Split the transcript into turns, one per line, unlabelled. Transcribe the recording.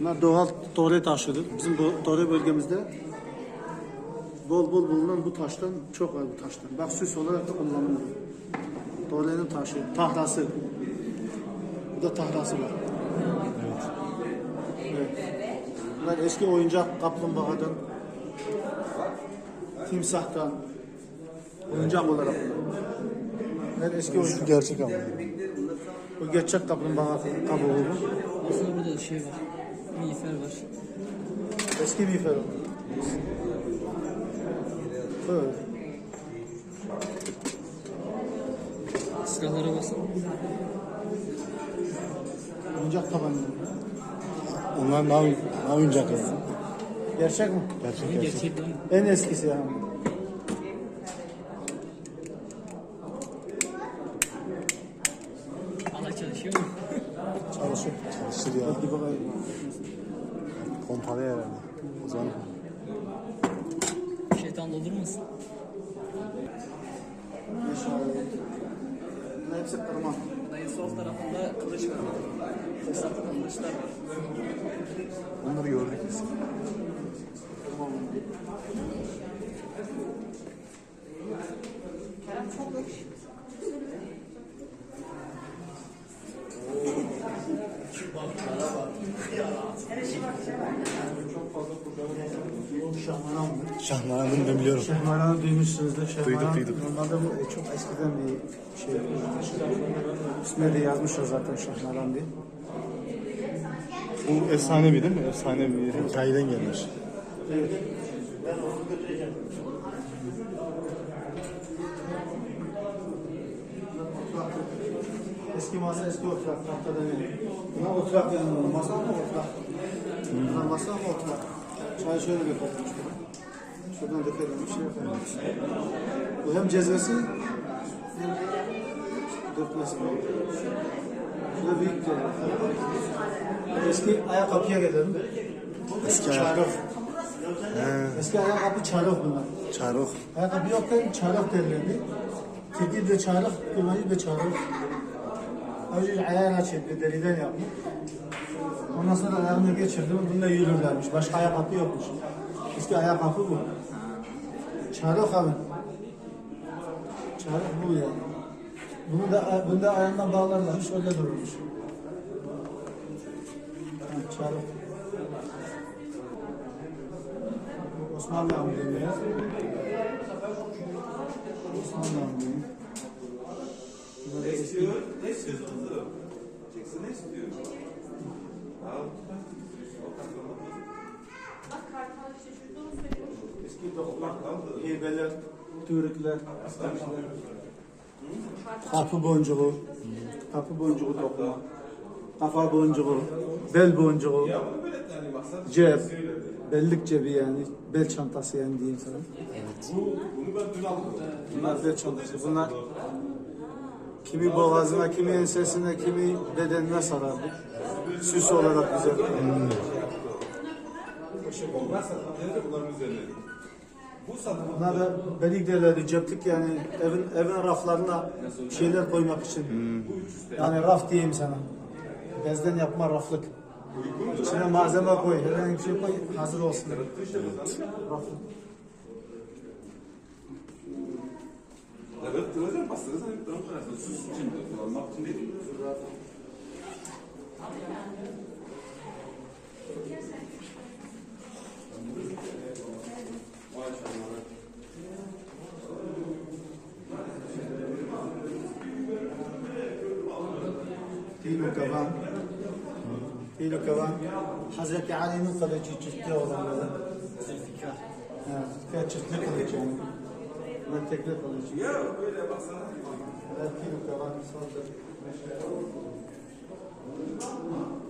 Bunlar doğal dore taşıdır. Bizim bu dore bölgemizde bol bol bulunan bu taştan çok var bu taştan. Bak süs olarak da kullanılıyor. Dorenin taşı, tahrası. Bu da tahrası var. Evet. Bunlar eski oyuncak kaplumbağadan, timsahtan, oyuncak olarak. Bunlar eski oyuncak.
Gerçek ama.
Bu gerçek kaplumbağa kabuğu bu.
Aslında burada da şey var. Miğfer var.
Eski miğfer o. Böyle.
Silahlara basın.
Oyuncak tabanca.
Onlar ne, ne oyuncak ya?
Gerçek mi?
Gerçek gerçek.
Gerçek lan.
En eskisi yani.
Hala çalışıyor mu?
Çalışıyor.
Çalışır ya.
Hadi bakayım.
Pompalı herhalde. O zaman
Şeytan doldurmasın.
Maşallah. Bunlar hepsi kırma.
Dayı sol tarafında kılıç var. Kılıçlar var.
onları gördük biz.
Şahmaran mı?
Şahmaran'ın ben biliyorum.
Şahmaran'ı duymuşsunuzdur. Şahmaran,
Duyduk, duyduk.
Normalde bu e, çok eskiden bir şey. Üstüne de yazmışlar zaten Şahmaran diye.
Bu efsanevi değil mi? Efsanevi bir hikayeden gelmiş.
Evet. Eski masa eski oturak tahtada ne? Buna oturak yani masa mı oturak? Buna masa mı oturak? Çay şöyle dökelim işte. Şuradan dökelim bir şey yapalım. Bu hem cezvesi hem dökmesi. Şurada büyük de. Eski ayakkabıya gelelim.
Eski. He,
Eski ayakkabı çarık bunlar.
çarık.
Ayakkabı yokken çarık derlerdi. Kedi de çarık, kımayı da çarık. Önce ayağına çekti, deriden yapmış. Ondan sonra ayağını geçirdi, bununla yürürlermiş. Başka ayakkabı yokmuş. Eski ayakkabı bu. Çarık abi. Çarık bu ya. Bunu da, bunu da ayağından bağlarlarmış, öyle dururmuş. Ha, çarık. Osmanlı ya. Osmanlı. Bunlar da eski
Ne istiyorsun kızım? Çeksin ne istiyor?
Eski dokuma, heybeler, türkler, kapı boncuğu, kapı boncuğu dokuma, kafa boncuğu, bel boncuğu, cep, bellik cebi yani, bel çantası yani diyeyim sana. Bunlar bel çantası. Bunlar kimi boğazına, kimi ensesine, kimi bedenine sarardı. Süs olarak güzel.
Onlar satılıyor bunların üzerine. Bu satılıyor.
Bunlar da belik derlerdi, ceplik yani evin evin raflarına şeyler koymak için. Yani raf diyeyim sana. Bezden yapma raflık. İçine malzeme koy, herhangi bir şey koy, hazır olsun. Raflık.
Evet, duracak bastırırsan hep karşısında. Süs için de kullanmak için değil.
Tilo Kavan Tilo Kavan Hazreti Ali'nin kılıcı çıktı olanları.
Zülfikar
çıktı kılıcı yani Ben tekrar kılıcı
Ya böyle baksana.
Tilo Kavan Saldır Thank you.